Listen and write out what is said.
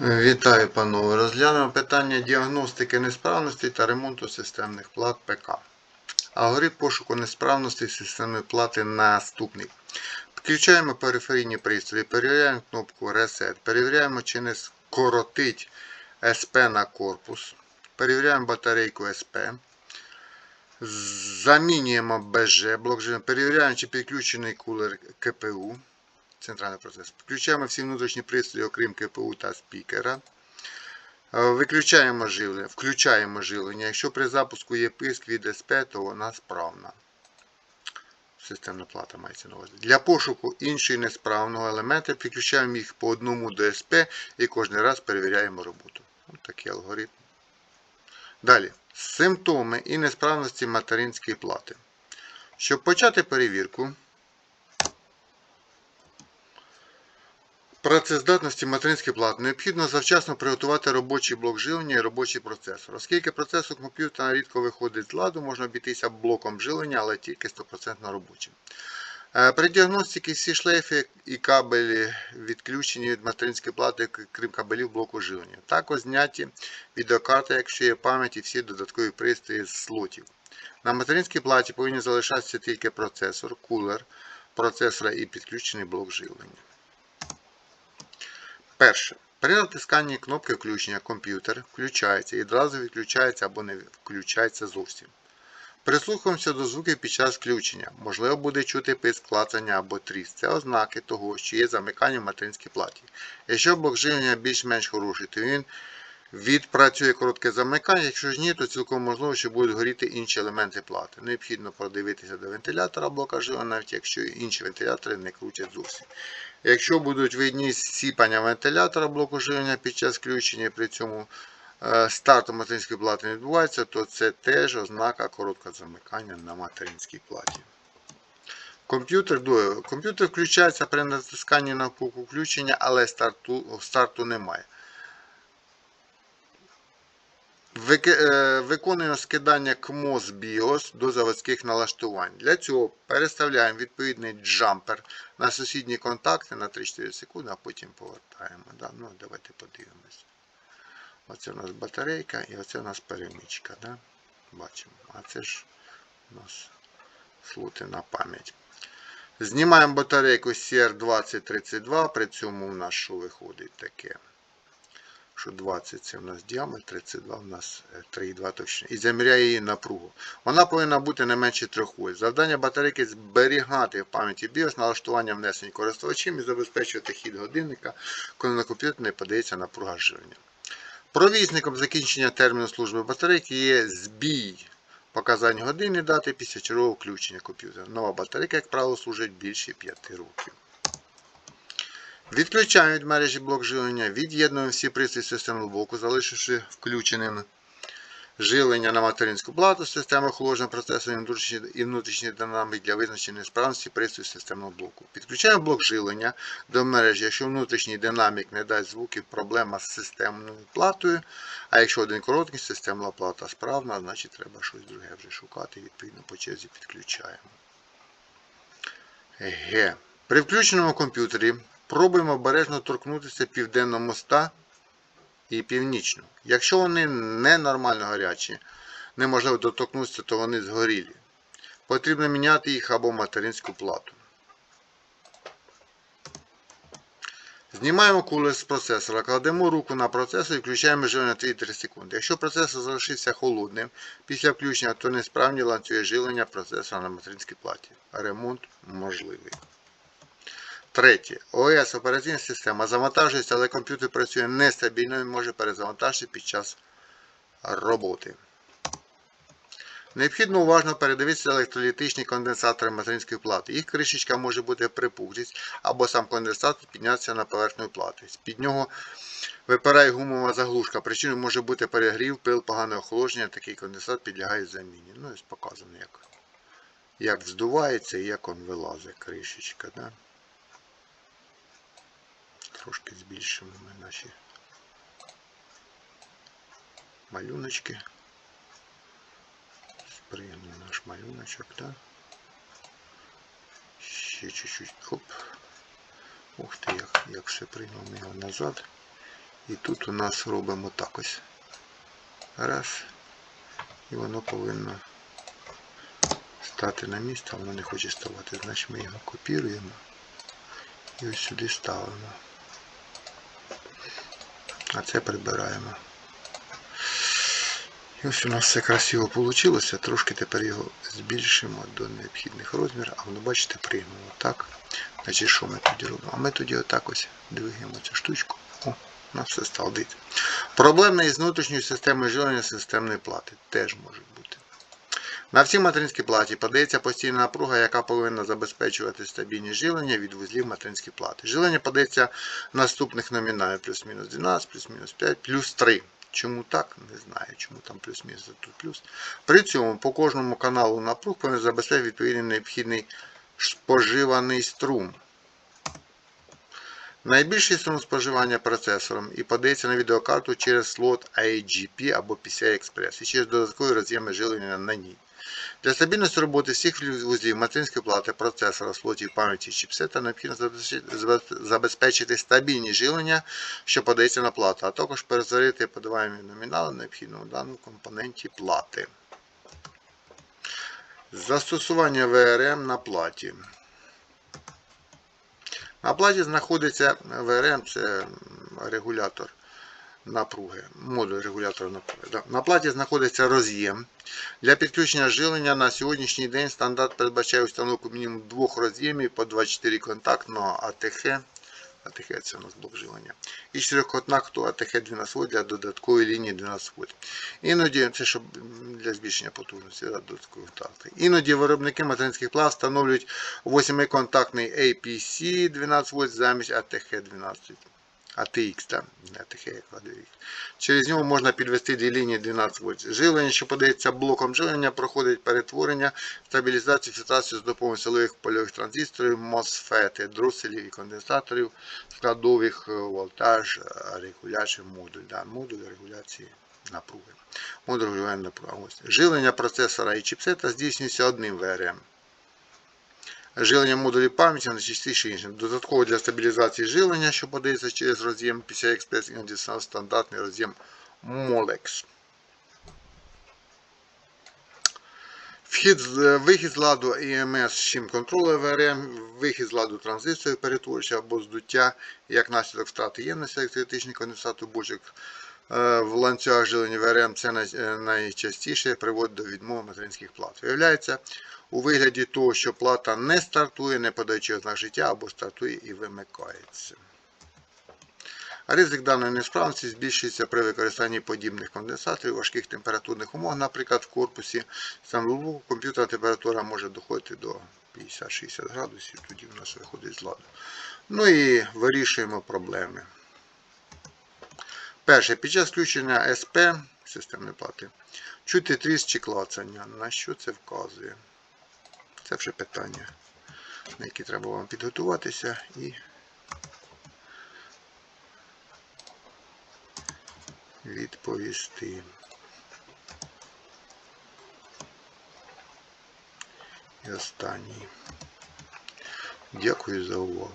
Вітаю, панове. Розглянемо питання діагностики несправностей та ремонту системних плат ПК. Алгоритм пошуку несправностей системної плати наступний. Підключаємо периферійні пристрої, перевіряємо кнопку Reset, перевіряємо, чи не скоротить СП на корпус, перевіряємо батарейку СП, замінюємо БЖ, блок перевіряємо, чи підключений кулер КПУ центральний процес. Включаємо всі внутрішні пристрої, окрім КПУ та спікера. Е, Виключаємо живлення, включаємо живлення. Якщо при запуску є писк від СП, то вона справна. Системна плата мається на увазі. Для пошуку іншої несправного елемента підключаємо їх по одному до СП і кожен раз перевіряємо роботу. Ось такий алгоритм. Далі. Симптоми і несправності материнської плати. Щоб почати перевірку, Працездатності материнських плат необхідно завчасно приготувати робочий блок живлення і робочий процесор. Оскільки процесор комп'ютера рідко виходить з ладу, можна обійтися блоком живлення, але тільки 100% робочим. Е, При діагностиці всі шлейфи і кабелі відключені від материнської плати, крім кабелів блоку живлення. Також зняті відеокарти, якщо є пам'ять і всі додаткові пристрої з слотів. На материнській платі повинні залишатися тільки процесор, кулер процесора і підключений блок живлення. Перше. При натисканні кнопки включення комп'ютер включається і одразу відключається або не включається зовсім. Прислухаємося до звуків під час включення. Можливо, буде чути писк клацання або тріс. Це ознаки того, що є замикання в материнській платі. Якщо блок живлення більш-менш хороший, то він відпрацює коротке замикання. Якщо ж ні, то цілком можливо, що будуть горіти інші елементи плати. Необхідно продивитися до вентилятора блока живлення, навіть якщо інші вентилятори не крутять зовсім. Якщо будуть видні сіпання вентилятора блоку живлення під час включення, при цьому е, старту материнської плати не відбувається, то це теж ознака короткого замикання на материнській платі. Комп'ютер. Комп'ютер включається при натисканні на кнопку включення, але старту, старту немає. Виконуємо скидання КМОС BIOS до заводських налаштувань. Для цього переставляємо відповідний джампер на сусідні контакти на 3-4 секунди, а потім повертаємо. Да? Ну, давайте подивимось. Оце у нас батарейка і оце у нас перемічка. Да? Бачимо. А це ж у нас слоти на пам'ять. Знімаємо батарейку CR2032, при цьому у нас що виходить таке? Що 20 це в нас діаметр, 32 в нас е, 3,2 точно. І заміряє її напругу. Вона повинна бути не менше 3 вольт. Завдання батарейки зберігати в пам'яті BIOS налаштування внесень користувачем і забезпечувати хід годинника, коли на комп'ютер не подається напруга живлення. Провізником закінчення терміну служби батарейки є збій показань години дати після чергового включення комп'ютера. Нова батарейка, як правило, служить більше 5 років. Відключаємо від мережі блок живлення, від'єднуємо всі пристрої системного блоку, залишивши включеним живлення на материнську плату системи охолодження процесу і внутрішній, динамік для визначення несправності пристрою системного блоку. Підключаємо блок живлення до мережі, якщо внутрішній динамік не дасть звуків, проблема з системною платою, а якщо один короткий, системна плата справна, значить треба щось друге вже шукати, відповідно по черзі підключаємо. Г. При включеному комп'ютері пробуємо обережно торкнутися південного моста і північного. Якщо вони ненормально гарячі, неможливо доторкнутися, то вони згорілі. Потрібно міняти їх або материнську плату. Знімаємо кулер з процесора, кладемо руку на процесор і включаємо живлення 3-3 секунди. Якщо процесор залишився холодним після включення, то несправні ланцюги живлення процесора на материнській платі. Ремонт можливий. Третє. ОС операційна система завантажується, але комп'ютер працює нестабільно і може перезавантажити під час роботи. Необхідно уважно передивитися електролітичні конденсатори материнської плати. Їх кришечка може бути припуклість або сам конденсатор піднятися на поверхню плати. З-під нього випирає гумова заглушка. Причиною може бути перегрів, пил, погане охолодження. Такий конденсат підлягає заміні. Ну, ось показано, як, як вздувається і як він вилазить кришечка. Да? Трошки збільшимо ми наші малюночки. Спригнемо наш малюночок, да? Ще чуть-чуть. Хоп. Ух ти, як, як все прийняв його назад. І тут у нас робимо так ось. Раз. І воно повинно стати на місце, а воно не хоче ставати. Значить ми його копіруємо і ось сюди ставимо. А це прибираємо. І ось у нас все красиво вийшло. Трошки тепер його збільшимо до необхідних розмірів, а воно, бачите, пригнуло. Так? Значить, що ми тоді робимо? А ми тоді отак ось двигаємо цю штучку. О, у нас все стало дивіться. Проблеми із внутрішньою системою живлення системної плати теж можуть бути. На всій материнській платі подається постійна напруга, яка повинна забезпечувати стабільність живлення від вузлів материнської плати. Живлення подається наступних номіналів плюс-мінус 12, плюс-мінус 5, плюс 3. Чому так? Не знаю, чому там плюс-мінус, а тут плюс. При цьому по кожному каналу напруг повинен забезпечити відповідний необхідний споживаний струм. Найбільший струм споживання процесором і подається на відеокарту через слот IGP або PCI Express і через додаткові роз'єми живлення на ній. Для стабільності роботи всіх вузлів материнської плати, процесора, слотів пам'яті чіпсета необхідно забезпечити- стабільність живлення, що подається на плату, а також перетворити подаваємі номінали необхідного в даному компоненті плати. Застосування ВРМ на платі. На платі знаходиться ВРМ, це регулятор напруги, модуль регулятора напруги. На платі знаходиться роз'єм. Для підключення живлення на сьогоднішній день стандарт передбачає установку мінімум двох роз'ємів по 24 контактного АТХ. АТХ це у нас блок живлення. І 4 контакту АТХ 12 вольт для додаткової лінії 12 вольт. Іноді це щоб для збільшення потужності да, додаткові контакти. Іноді виробники материнських плат встановлюють 8-контактний APC 12 вольт замість АТХ 12. ATX, не ATX, ATX. Через нього можна підвести дві лінії 12 вольт. Живлення, що подається блоком живлення, проходить перетворення, стабілізацію, фільтрацію з допомогою силових польових транзисторів, MOSFET, дроселів і конденсаторів, складових е, волтаж, регулячий модуль. Да, модуль регуляції напруги. Модуль регулювання напруги. Живлення процесора і чіпсета здійснюється одним ВРМ. Живлення модулів пам'яті на найчастіше іншим. Додатково для стабілізації живлення, що подається через роз'єм PCI Express, іноді стандартний роз'єм Molex. Вхід, з- вихід з ладу EMS з чим контролер ВРМ, вихід з ладу транзисторів перетворювача або здуття, як наслідок втрати ємності електричний конденсатор бочок е, в ланцюгах живлення ВРМ це е, найчастіше приводить до відмови материнських плат. Виявляється, у вигляді того, що плата не стартує, не подаючи ознак життя, або стартує і вимикається. Ризик даної несправності збільшується при використанні подібних конденсаторів у важких температурних умовах, наприклад, в корпусі самого комп'ютера температура може доходити до 50-60 градусів, тоді в нас виходить з ладу. Ну і вирішуємо проблеми. Перше, під час включення СП системної плати чути тріс чи клацання. На що це вказує? Це вже питання, на які треба вам підготуватися і відповісти. І останній. Дякую за увагу.